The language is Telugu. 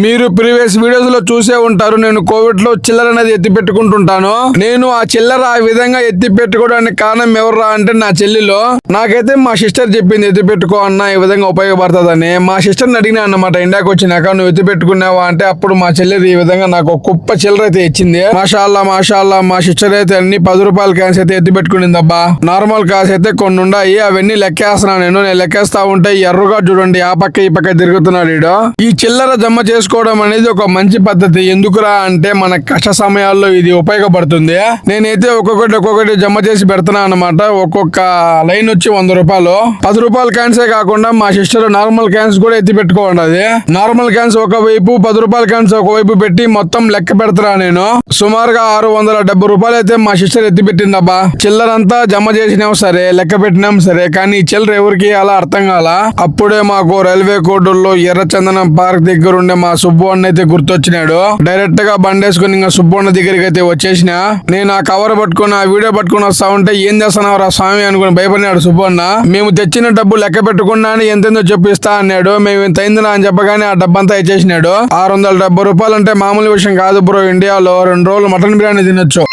మీరు ప్రీవియస్ వీడియోస్లో చూసే ఉంటారు నేను కోవిడ్లో చిల్లర అనేది ఎత్తి పెట్టుకుంటుంటాను. నేను ఆ చిల్లర ఆ విధంగా ఎత్తి పెట్టుకోవడానికి కారణం ఎవర్రా అంటే నా చెల్లిలో. నాకైతే మా సిస్టర్ చెప్పింది ఎత్తి పెట్టుకో అన్న ఈ విధంగా ఉపయోగపడుతుందని. మా సిస్టర్ని అడిగినా అన్నమాట ఇండియాకి వచ్చినాక నువ్వు ఎత్తి పెట్టుకున్నావా అంటే అప్పుడు మా చెల్లెది ఈ విధంగా నాకు కుప్ప చిల్లర అయితే ఇచ్చింది. మాషాల్లా మాషాల్లా మా సిస్టర్ అయితే అన్ని పది రూపాయల క్యాన్స్ అయితే ఎత్తి పెట్టుకునింది అబ్బా నార్మల్ కాస్ అయితే కొన్ని ఉన్నాయి అవన్నీ లెక్కేస్తున్నా నేను. నేను లెక్కేస్తా ఉంటే ఎర్రగా చూడండి ఆ పక్క ఈ పక్క తిరుగుతున్నాడు ఈ చిల్లర జమ చేసుకోవడం అనేది ఒక మంచి పద్ధతి. ఎందుకురా అంటే మన కష్ట సమయాల్లో ఇది ఉపయోగపడుతుంది. నేనైతే ఒక్కొక్కటి ఒక్కొక్కటి జమ చేసి పెడుతున్నా అనమాట ఒక్కొక్క లైన్ వచ్చి వంద రూపాయలు. పది రూపాయల క్యాన్సే కాకుండా మా సిస్టర్ నార్మల్ క్యాన్స్ కూడా ఎత్తి పెట్టుకోండి అది. నార్మల్ క్యాన్స్ ఒక వైపు పది రూపాయల క్యాన్స్ ఒక వైపు పెట్టి మొత్తం లెక్క పెడతారా నేను. సుమారుగా ఆరు వందల డెబ్బై రూపాయలు అయితే మా సిస్టర్ ఎత్తి పెట్టిందబ్బా. చిల్లరంతా జమ చేసినాం సరే లెక్క పెట్టినాం సరే కానీ చిల్లర ఎవరికి అలా అర్థం కాల? అప్పుడే మాకు రైల్వే కోడూరులో ఎర్రచందనం పార్క్ దగ్గర ఉండే మా సుబ్బు అన్న అయితే గుర్తొచ్చినాడు. డైరెక్ట్గా బండేసుకుని ఇంకా సుబ్బు అన్న దగ్గరికి అయితే వచ్చేసిన నేను ఆ కవర్ పట్టుకుని ఆ వీడియో పట్టుకుని వస్తా ఉంటే ఏం చేస్తున్నావు రా స్వామి అనుకుని భయపడినాడు సుబ్బు అన్న. మేము తెచ్చిన డబ్బు లెక్క పెట్టుకున్నాను ఎంతెందో చెప్పిస్తా అన్నాడు. మేము ఇంత అయిందిరా అని చెప్పగానే ఆ డబ్బంతా ఇచ్చేసినాడు. ఆరు వందల డెబ్బై రూపాయలు అంటే మామూలు విషయం కాదు బ్రో ఇండియాలో రెండు రోజులు మటన్ బిర్యానీ తినొచ్చు.